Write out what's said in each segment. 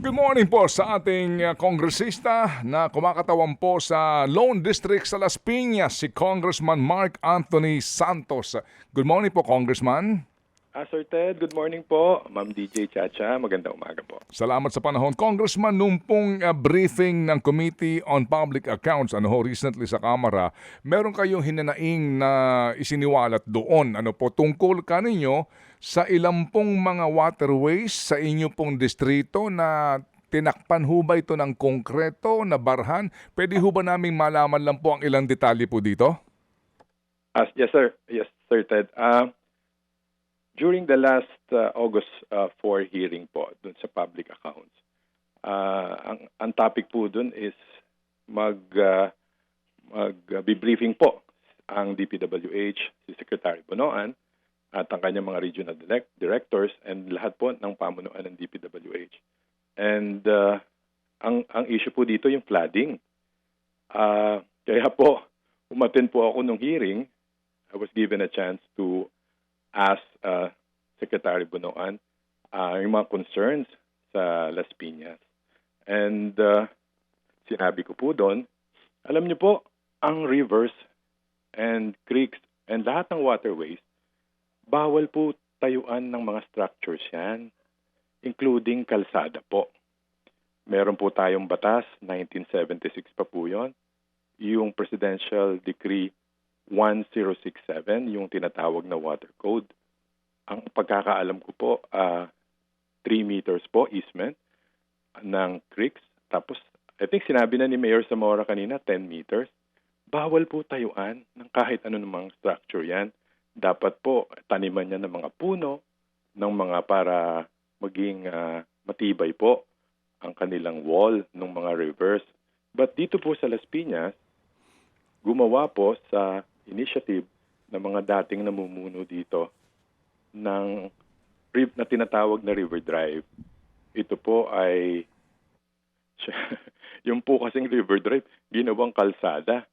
Good morning po sa ating uh, kongresista na kumakatawan po sa Lone District sa Las Piñas, si Congressman Mark Anthony Santos. Good morning po, Congressman. Ah, Sir Ted, good morning po. Ma'am DJ Chacha, magandang umaga po. Salamat sa panahon. Congressman, nung pong uh, briefing ng Committee on Public Accounts, ano ho, recently sa Kamara, meron kayong hinanaing na isiniwalat doon, ano po, tungkol kaninyo sa ilang pong mga waterways sa inyo pong distrito na tinakpan ho ba ito ng konkreto na barhan? Pwede ho ba naming malaman lang po ang ilang detalye po dito? As, yes, sir. Yes, Sir Ted. Ah, during the last uh, August uh, 4 hearing po dun sa public accounts, ah, ang, ang topic po dun is mag, uh, mag uh, briefing po ang DPWH, si Secretary Bonoan, at ang kanyang mga regional direct- directors and lahat po ng pamunuan ng DPWH. And uh, ang ang issue po dito yung flooding. Ah, kaya po umattend po ako nung hearing. I was given a chance to ask uh, Secretary Bunoan uh, yung mga concerns sa Las Piñas. And uh, sinabi ko po doon, alam niyo po, ang rivers and creeks and lahat ng waterways, bawal po tayuan ng mga structures yan, including kalsada po. Meron po tayong batas, 1976 pa po yon, yung Presidential Decree 1067, yung tinatawag na Water Code. Ang pagkakaalam ko po, ah 3 meters po easement ng creeks. Tapos, I think sinabi na ni Mayor Zamora kanina, 10 meters. Bawal po tayuan ng kahit ano namang structure yan. Dapat po taniman niya ng mga puno, ng mga para maging ah, matibay po ang kanilang wall ng mga rivers. But dito po sa Las Piñas, gumawa po sa initiative ng mga dating namumuno dito ng na tinatawag na River Drive. Ito po ay yung po kasing River Drive, ginawang kalsada.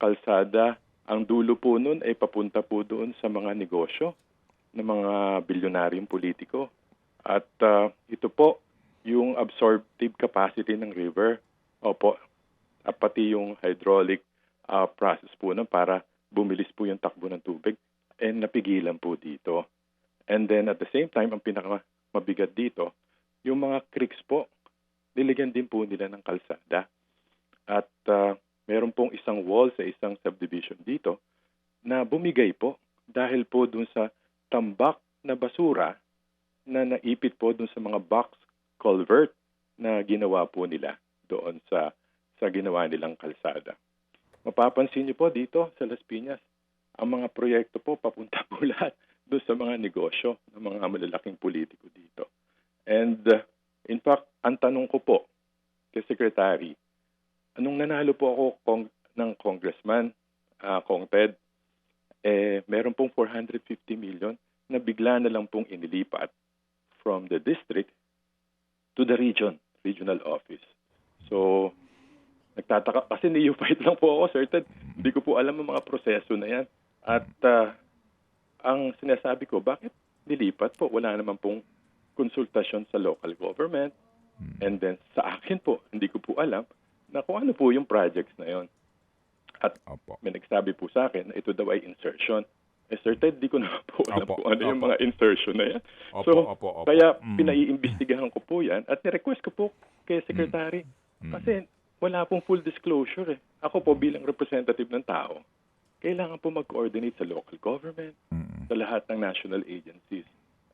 Kalsada, ang dulo po nun ay papunta po doon sa mga negosyo ng mga bilyonaryong politiko. At ah, ito po, yung absorptive capacity ng river. Opo, at pati yung hydraulic ah, process po nun para bumilis po yung takbo ng tubig and napigilan po dito. And then at the same time, ang pinaka mabigat dito, yung mga creeks po, nilagyan din po nila ng kalsada. At ah, meron pong isang wall sa isang subdivision dito na bumigay po dahil po dun sa tambak na basura na naipit po dun sa mga box culvert na ginawa po nila doon sa sa ginawa nilang kalsada. Mapapansin niyo po dito sa Las Piñas, ang mga proyekto po papunta po lahat doon sa mga negosyo ng mga malalaking politiko dito. And uh, in fact, ang tanong ko po kay Secretary, anong nanalo po ako kong, ng congressman, uh, Kong Ted, eh, meron pong 450 million na bigla na lang pong inilipat from the district to the region, regional office. So, nagtataka, kasi neophyte lang po ako, Sir Ted. Hindi ko po alam ang mga proseso na yan. At ah, ang sinasabi ko, bakit nilipat po? Wala naman pong konsultasyon sa local government. And then sa akin po, hindi ko po alam na kung ano po yung projects na yon. At Opo. may nagsabi po sa akin na ito daw ay insertion. Eh, Sir Ted, di ko na po alam Opo, kung ano yung opo. mga insertion na yan. Opo, so, opo, opo. kaya Mm. pinaiimbestigahan ko po yan at ni-request ko po kay Secretary. Mm. Kasi wala pong full disclosure eh. Ako po bilang representative ng tao, kailangan po mag-coordinate sa local government, Mm. sa lahat ng national agencies.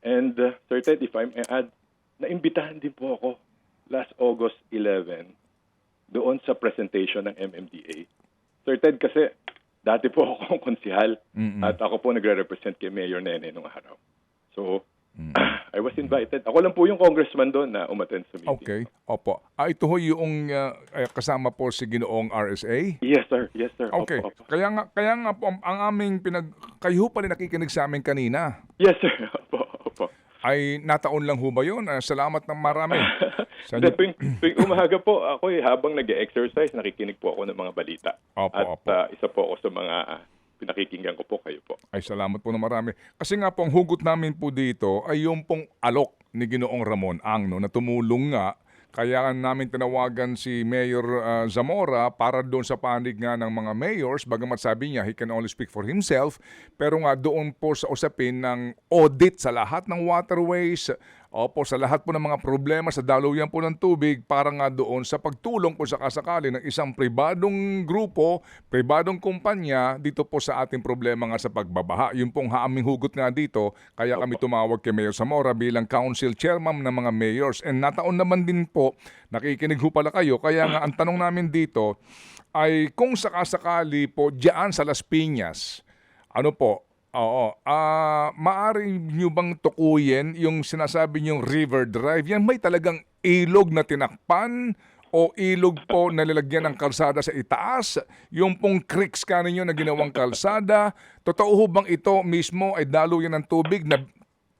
And uh, Sir Ted, if I may add, naimbitahan din po ako last August 11 doon sa presentation ng MMDA. Sir Ted, kasi dati po akong konsihal Mm-mm. at ako po nagre-represent kay Mayor Nene nung araw. So, Mm. I was invited. Ako lang po yung congressman doon na umattend sa meeting. Okay. Opo. Ah, ito ho yung uh, kasama po si Ginoong RSA? Yes, sir. Yes, sir. Okay. Opo, opo. Kaya nga kaya nga po ang, aming pinag kayo pa rin nakikinig sa amin kanina. Yes, sir. Opo. Ay nataon lang ho ba 'yun? Ah, salamat ng marami. Sa inyo- tuwing, tuwing umaga po, ako eh, habang nag-exercise, nakikinig po ako ng mga balita. Opo, At opo. ah, isa po ako sa mga ah, pinakikinggan ko po kayo po. Ay salamat po ng marami. Kasi nga po ang hugot namin po dito ay yung pong alok ni Ginoong Ramon Ang no, na tumulong nga Kaya namin tinawagan si Mayor ah, Zamora para doon sa panig nga ng mga mayors, bagamat sabi niya he can only speak for himself, pero nga doon po sa usapin ng audit sa lahat ng waterways, opo, sa lahat po ng mga problema sa daluyan po ng tubig para nga doon sa pagtulong po sa kasakali ng isang pribadong grupo, pribadong kumpanya dito po sa ating problema nga sa pagbabaha. Yung pong haaming hugot nga dito, kaya kami tumawag kay Mayor Zamora bilang council chairman ng mga mayors. And nataon naman din po, nakikinig ho pala kayo, kaya nga ang tanong namin dito ay kung sakasakali po diyan sa Las Piñas, ano po, Oo. Ah, maaari niyo bang tukuyin yung sinasabi niyong River Drive? Yan may talagang ilog na tinakpan o ilog po na lalagyan ng kalsada sa itaas? Yung pong creeks ka ninyo na ginawang kalsada? Totoo ho bang ito mismo ay daluyan ng tubig na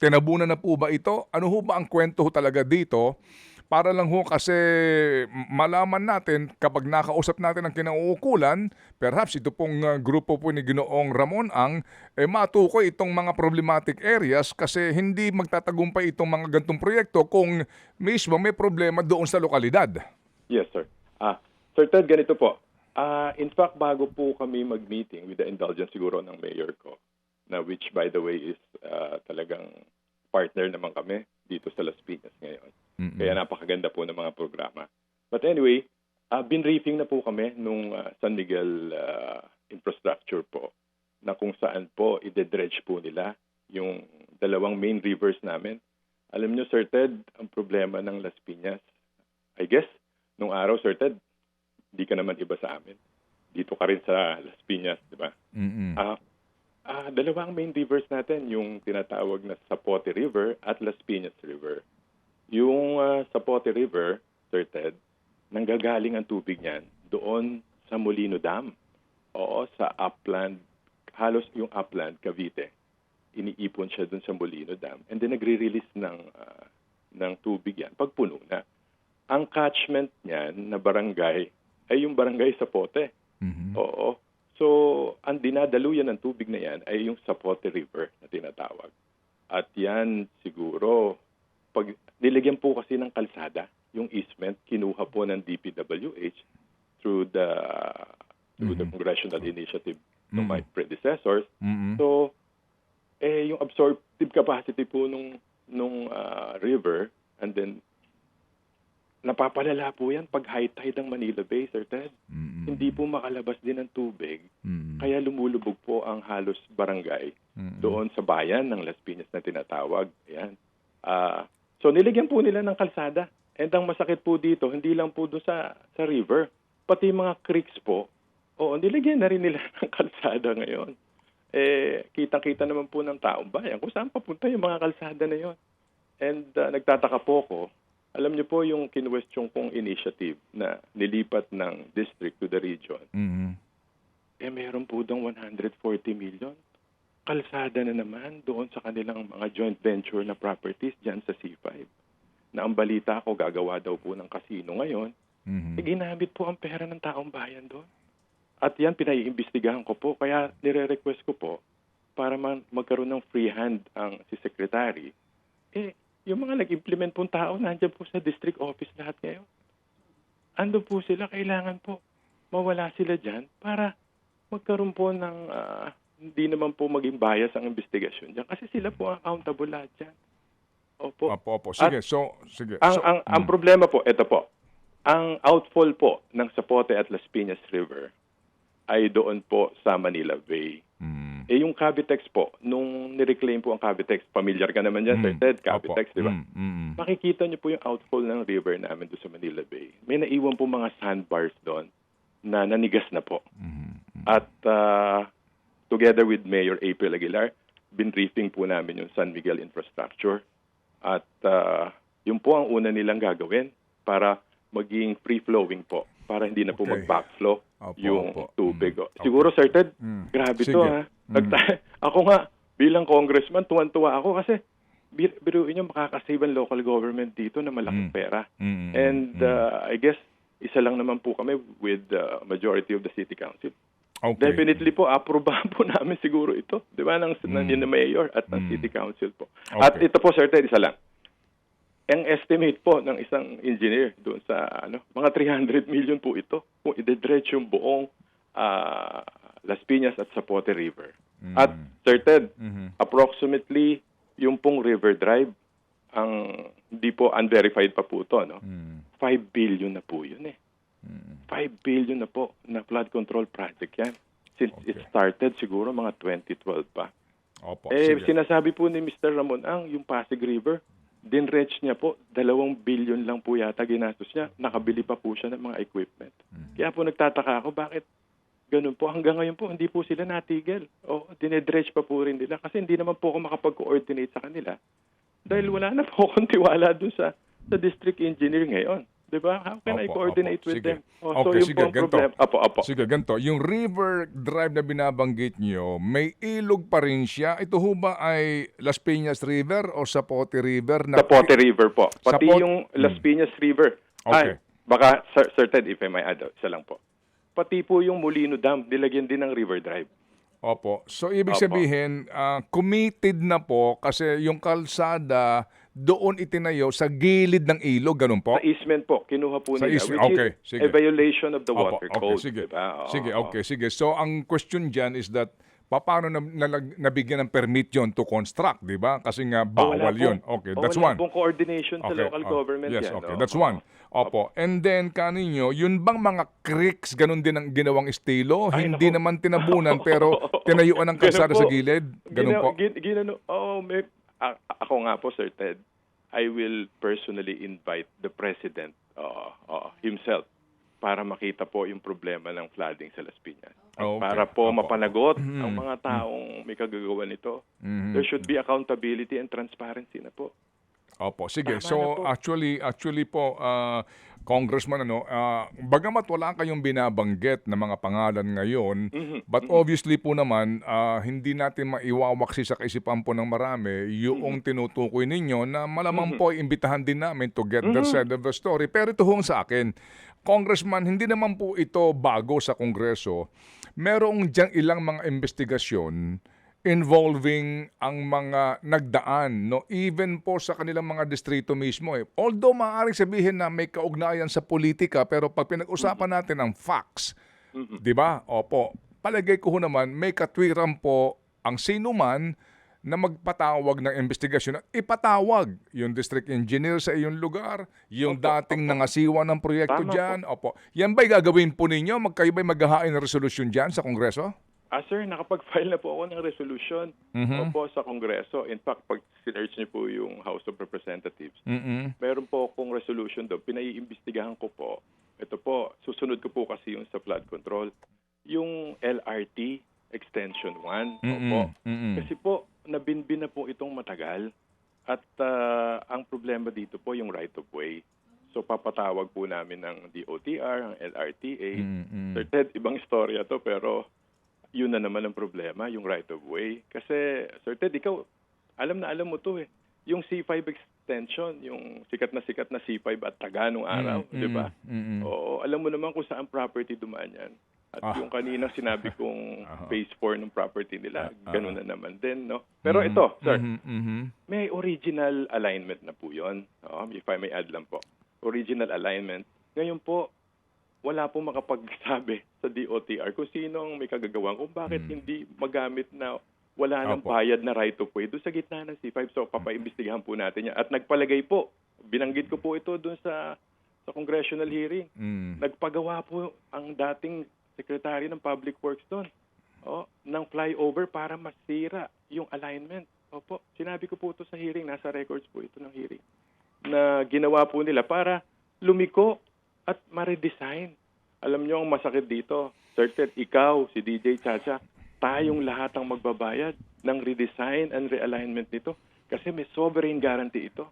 tinabunan na po ba ito? Ano ho ba ang kwento ho talaga dito? Para lang ho kasi malaman natin kapag nakausap natin ang kinauukulan, perhaps ito pong uh, grupo po ni Ginoong Ramon Ang, eh matukoy itong mga problematic areas kasi hindi magtatagumpay itong mga gantong proyekto kung mismo may problema doon sa lokalidad. Yes, sir. Ah, Sir Ted, ganito po. Ah, in fact, bago po kami mag-meeting with the indulgence siguro ng mayor ko, na which by the way is ah, talagang partner naman kami dito sa Las Piñas ngayon. Kaya napakaganda po ng mga programa. But anyway, uh, binriefing na po kami nung ah, San Miguel ah, infrastructure po na kung saan po ide-dredge po nila yung dalawang main rivers namin. Alam nyo, Sir Ted, ang problema ng Las Piñas, I guess, nung araw, Sir Ted, di ka naman iba sa amin. Dito ka rin sa Las Piñas, di ba? Mm-mm. Ah, ah, dalawang main rivers natin, yung tinatawag na Zapote River at Las Piñas River. Yung ah, Zapote River, Sir Ted, nanggagaling ang tubig niyan doon sa Molino Dam. Oo, sa upland, halos yung upland, Cavite. Iniipon siya doon sa Molino Dam. And then nagre-release ng, ah, ng tubig yan pag puno na. Ang catchment niyan na barangay ay yung barangay Zapote. Mhm. Oo. So, ang dinadaluyan ng tubig na yan ay yung Zapote River na tinatawag. At yan siguro, pag nilagyan po kasi ng kalsada, yung easement, kinuha po ng DPWH through the through the congressional initiative ng my predecessors. Mm-mm. So, eh, yung absorptive capacity po nung, nung ah, river, and then, napapalala po yan pag high tide ng Manila Bay, Sir Ted. Mm-mm. Hindi po makalabas din ng tubig, Mm-mm. kaya lumulubog po ang halos barangay Mm-mm. doon sa bayan ng Las Piñas na tinatawag. Ayan. Ah, so, nilagyan po nila ng kalsada. And ang masakit po dito, hindi lang po doon sa, sa river, pati mga creeks po, oo, nilagyan na rin nila ng kalsada ngayon. Eh, kitang-kita naman po ng taong bayan kung saan papunta yung mga kalsada na yon. And ah, nagtataka po ko, alam niyo po yung kinwestiyon kong initiative na nilipat ng district to the region, Mm-mm. eh meron po doon 140 million. Kalsada na naman doon sa kanilang mga joint venture na properties dyan sa C5. Na ang balita ko, gagawa daw po ng casino ngayon. Mhm. Eh, ginamit po ang pera ng taong bayan doon. At yan, pinaiimbestigahan ko po. Kaya nire-request ko po para man magkaroon ng free hand ang si Secretary. Eh, yung mga nag-implement pong tao, nandiyan po sa district office lahat ngayon. Ando po sila, kailangan po mawala sila dyan para magkaroon po ng ah, hindi naman po maging bias ang investigasyon dyan. Kasi sila po ang accountable lahat dyan. Opo. Opo, opo. Sige, so, sige. Ang, So, ang, ang mm. problema po, ito po. Ang outfall po ng Zapote at Las Piñas River ay doon po sa Manila Bay. Mm. Eh yung Cavitex po, nung nireclaim po ang Cavitex, familiar ka naman Sir Mm. Ted, Opo. Cavitex, di ba? Mm, mm, mm. Makikita niyo po yung outfall ng river namin doon sa Manila Bay. May naiwan po mga sandbars doon na nanigas na po. Mhm. At ah, together with Mayor April Aguilar, binriefing po namin yung San Miguel infrastructure. At ah, yun po ang una nilang gagawin para maging free-flowing po. Para hindi na po Okay. mag-backflow Opo, yung opo. tubig. Mm. Siguro, Sir Ted, Mm. grabe Sige. to ha. Nagta- ako nga, bilang congressman, tuwan-tuwa ako kasi bir- biruin nyo, makakasave ang local government dito na malaking Mm. pera. Mm, And mm. uh, I guess, isa lang naman po kami with the majority of the city council. Okay. Definitely po, aprobahan po namin siguro ito. Di ba? Ng, Mm. ng mayor at ng Mm. city council po. Okay. At ito po, Sir isa lang. ang estimate po ng isang engineer doon sa ano, mga 300 million po ito kung idedretch yung buong ah, Las Piñas at Zapote River. At Sir Ted, Mhm. approximately yung pong River Drive ang hindi po unverified pa po to, no? Mm. 5 billion na po yun eh. Mm. 5 billion na po na flood control project yan. Since it Okay. started siguro mga 2012 pa. Opo, eh, sige. sinasabi po ni Mr. Ramon Ang, yung Pasig River, dinretch niya po, dalawang billion lang po yata ginastos niya. Nakabili pa po siya ng mga equipment. Mm. Kaya po nagtataka ako, bakit ganun po? Hanggang ngayon po, hindi po sila natigil. O, dinedretch pa po rin nila. Kasi hindi naman po ako makapag-coordinate sa kanila. Dahil wala na po akong tiwala dun sa, sa district engineer ngayon. Di ba? How can I Opo, coordinate opo. with Sige. them? O, so Okay, yun sige, po ang ganito. problema. Apo, apo. Sige, ganito. Yung river drive na binabanggit nyo, may ilog pa rin siya. Ito ho ba ay Las Piñas River o Zapote River? Na Sa Pote River po. Pati Pot- yung Las Hmm. Piñas River. Okay. Ay, baka cer- certain if I may add, isa lang po. Pati po yung Molino Dam, nilagyan din ng River Drive. Opo. So, ibig Opo. sabihin, ah, committed na po kasi yung kalsada doon itinayo sa gilid ng ilog, ganun po? Sa easement po, kinuha po Sa nila. easement, which okay, is sige. a violation of the Opo, water okay, code. sige. diba? Oo, sige, okay, sige. So, ang question dyan is that, pa- paano na, nabigyan ng permit yon to construct, di ba? Kasi nga, Oh, wala bawal po. yun. Okay, Oh, that's wala one. pong coordination sa local oh, government yes, yan. okay. no? That's Oo. one. Opo. And then, kaninyo, yun bang mga creeks, ganun din ang ginawang estilo? Ay, Hindi naku. naman tinabunan, pero tinayuan ng kalsada sa gilid? Ganun Gina- po? gin- ginano, oh, may, a- ako nga po, Sir Ted, I will personally invite the President uh, uh, himself para makita po yung problema ng flooding sa Las Piñas. At Okay. Para po Opo. mapanagot Mhm. ang mga taong may kagagawa nito. Mhm. There should be accountability and transparency na po. Opo, sige. Tama So po. actually actually po ah, Congressman ano, ah, bagamat wala kayong binabanggit na mga pangalan ngayon, Mhm. but obviously po naman ah, hindi natin maiwawaksi sa kaisipan po ng marami yung tinutukoy ninyo na malamang po ay imbitahan din namin to get their side of the story. Pero ito hong sa akin, Congressman, hindi naman po ito bago sa Kongreso. Merong diyang ilang mga investigasyon involving ang mga nagdaan, no? Even po sa kanilang mga distrito mismo. Eh. Although maaaring sabihin na may kaugnayan sa politika, pero pag pinag-usapan natin ang facts, di ba? Opo, palagay ko naman, may katwiran po ang sino man na magpatawag ng investigasyon at ipatawag yung district engineer sa iyong lugar, yung dating nangasiwa ng proyekto Tama po. dyan. Opo. Yan ba'y gagawin po ninyo? Magkayo ba'y maghahain ng resolusyon dyan sa Kongreso? Ah, sir, nakapag-file na po ako ng resolution Mhm. opo sa Kongreso. In fact, pag sinerch niyo po yung House of Representatives, Mm-mm. meron po akong resolution doon. Pinaiimbestigahan ko po. Ito po, susunod ko po kasi yung sa flood control. Yung LRT Extension 1. Opo. Mm-mm. Mm-mm. Kasi po, nabinbin na po itong matagal. At ah, ang problema dito po yung right of way. So papatawag po namin ng DOTR, ang LRTA. Mm-mm. Sir Ted, ibang istorya to pero yun na naman ang problema, yung right of way. Kasi, Sir Ted, ikaw, alam na alam mo to eh. Yung C5 extension, yung sikat na sikat na C5 at taga nung araw, Mm, di ba? mm, mm, mm. Oo, alam mo naman kung saan property dumaan yan. At Ah. yung kanina sinabi kong phase 4 ng property nila, Ah, ganun na naman din, no? Pero Mhm, ito, sir, mhm, mhm. may original alignment na po yun. Oo, if I may add lang po. Original alignment. Ngayon po, wala pong makapagsabi sa DOTR kung sino ang may kagagawan, kung bakit Hmm. hindi magamit na wala nang Opo. bayad na right of way doon sa gitna ng C5. So, papaimbestigahan po natin yan. At nagpalagay po, binanggit ko po ito doon sa sa congressional hearing. Mm. Nagpagawa po ang dating secretary ng Public Works doon oh, ng flyover para masira yung alignment. Opo, sinabi ko po ito sa hearing, nasa records po ito ng hearing, na ginawa po nila para lumiko at ma-redesign. Alam nyo ang masakit dito, Sir Ted, ikaw, si DJ Chacha, tayong lahat ang magbabayad ng redesign and realignment nito kasi may sovereign guarantee ito.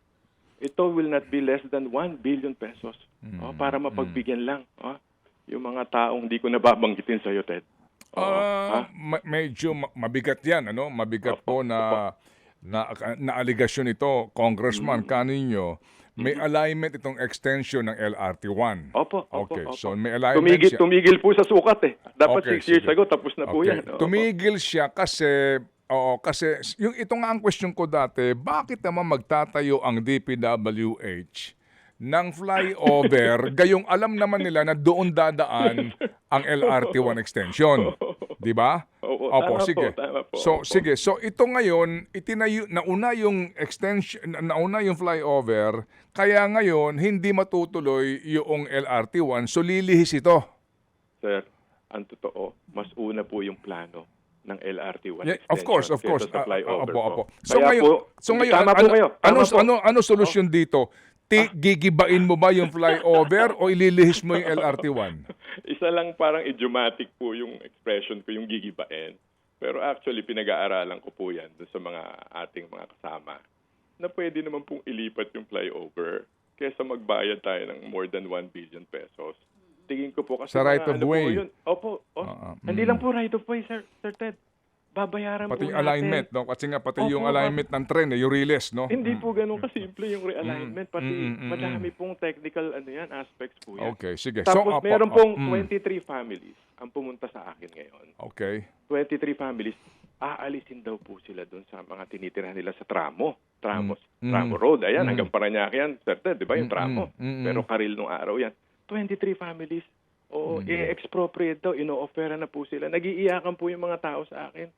Ito will not be less than 1 billion pesos oh, para mapagbigyan lang oh, yung mga taong hindi ko nababanggitin sa iyo, Ted. Oo, ha? Ah, ma- medyo ma- mabigat 'yan, ano? Mabigat po na na, na aligasyon ito, Congressman Mm-hmm. kaninyo. May alignment itong extension ng LRT1. Opo, opo, Okay, opo. so may alignment tumigil, siya. tumigil po sa sukat eh. Dapat Okay, six years sige. ago, tapos na po Okay. yan. Opo. Tumigil siya kasi Oo, kasi yung ito nga ang question ko dati, bakit naman magtatayo ang DPWH ng flyover gayong alam naman nila na doon dadaan ang LRT1 extension? 'Di ba? Oo, Opo, tama po, sige. tama po. So, Opo. sige. So, ito ngayon, itinayo, nauna yung extension, na- nauna yung flyover, kaya ngayon, hindi matutuloy yung LRT1, so lilihis ito. Sir, ang totoo, mas una po yung plano ng LRT 1 Yeah, of course, of course. Flyover apo, po. So Kaya ngayon, po, so ngayon, tama po ano, kayo. ano, Tama po. ano, ano solusyon dito? Ti, gigibain mo ba yung flyover o ililihis mo yung LRT1? Isa lang parang idiomatic po yung expression ko, yung gigibain. Pero actually, pinag-aaralan ko po yan sa mga ating mga kasama na pwede naman pong ilipat yung flyover kesa magbayad tayo ng more than 1 billion pesos. Tingin ko po kasi Sa right mga of ano way. yun. Opo. Oh, Ah, ah, Hindi mm. lang po right of way, Sir, Sir Ted. Babayaran Pati po natin. alignment, no? Kasi nga, pati Opo, yung alignment ng tren, eh, yung relays, no? Hindi po ganun kasimple yung realignment. Pati Mm, mm, mm, madami pong technical ano yan, aspects po yan. Okay, sige. Tapos so, apo, meron ah, pong mm, 23 families ang pumunta sa akin ngayon. Okay. 23 families, aalisin daw po sila doon sa mga tinitira nila sa tramo. Tramos, Mm. tramo road. Ayan, Mm. hanggang Paranaque yan. Sir Ted, di ba yung Mm, tramo? mm, mm, Pero mm. karil nung araw yan. 23 families, oo, i-expropriate daw, ino-offera na po sila. Nagiiyakan po yung mga tao sa akin.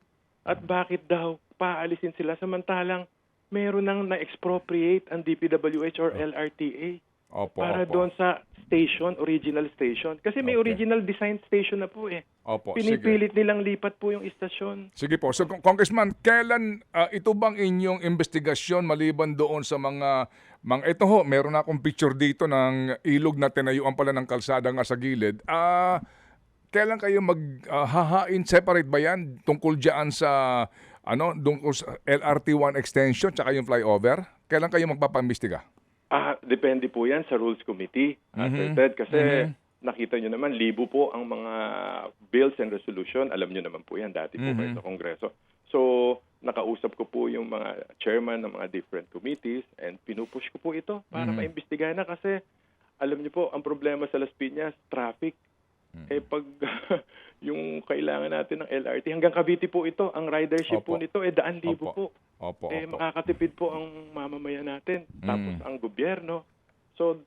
At bakit daw paalisin sila samantalang meron nang na-expropriate ang DPWH or LRTA Opo, para opo. doon sa station, original station. Kasi may Okay. original design station na po eh. Opo, sige. Pinipilit nilang lipat po yung istasyon. Sige po. So, Con- Congressman, kailan ah, ito bang inyong investigasyon maliban doon sa mga mga ito ho, meron akong picture dito ng ilog na tinayuan pala ng kalsada nga sa gilid. Ah, kailan kayo maghahain separate ba yan tungkol diyan sa ano, tungkol sa LRT1 extension tsaka yung flyover? Kailan kayo magpapaimbestiga? Ah, depende po yan sa Rules Committee, ah, Mhm. Ted. Kasi Mhm. nakita nyo naman, libo po ang mga bills and resolution. Alam nyo naman po yan, dati po kayo Mhm. sa Kongreso. So, nakausap ko po yung mga chairman ng mga different committees and pinupush ko po ito para Mhm. maimbestigahan na kasi alam nyo po, ang problema sa Las Piñas, traffic. Mhm. Eh pag yung kailangan natin ng LRT, hanggang Cavite po ito, ang ridership po Opo. nito, eh daan libo Opo. po Opo, eh, opo. makakatipid po ang mamamayan natin. Tapos Mm. ang gobyerno. So,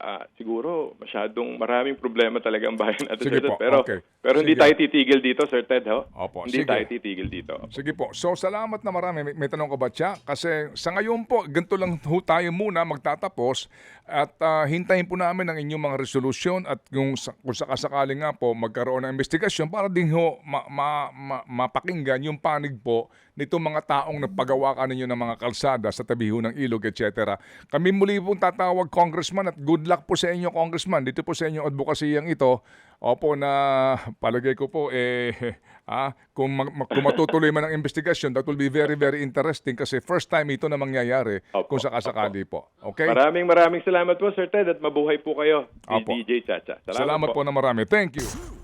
ah, siguro masyadong maraming problema talaga ang bayan natin. Sige Sir Ted. po, pero, okay. pero hindi Sige. tayo titigil dito, Sir Ted. Ho? Opo, hindi sige. tayo titigil dito. Sige po. So, salamat na marami. May, may tanong ka ba siya? Kasi sa ngayon po, ganito lang ho tayo muna magtatapos at ah, hintayin po namin ang inyong mga resolusyon at yung, kung sakasakali nga po magkaroon ng investigasyon para din ho ma, ma, ma- mapakinggan yung panig po nitong mga taong nagpagawa ka ninyo ng mga kalsada sa tabi ho ng ilog, etc. Kami muli pong tatawag, Congressman, at good luck po sa inyo, Congressman. Dito po sa inyong advokasiyang ito. Opo na palagay ko po eh ah, kung, mag- kung matutuloy man ang investigasyon that will be very very interesting kasi first time ito na mangyayari Opo, kung sakasakali po. Okay? Maraming maraming salamat po, Sir Ted, at mabuhay po kayo. Opo. DJ Chacha. Salamat po na marami. Thank you.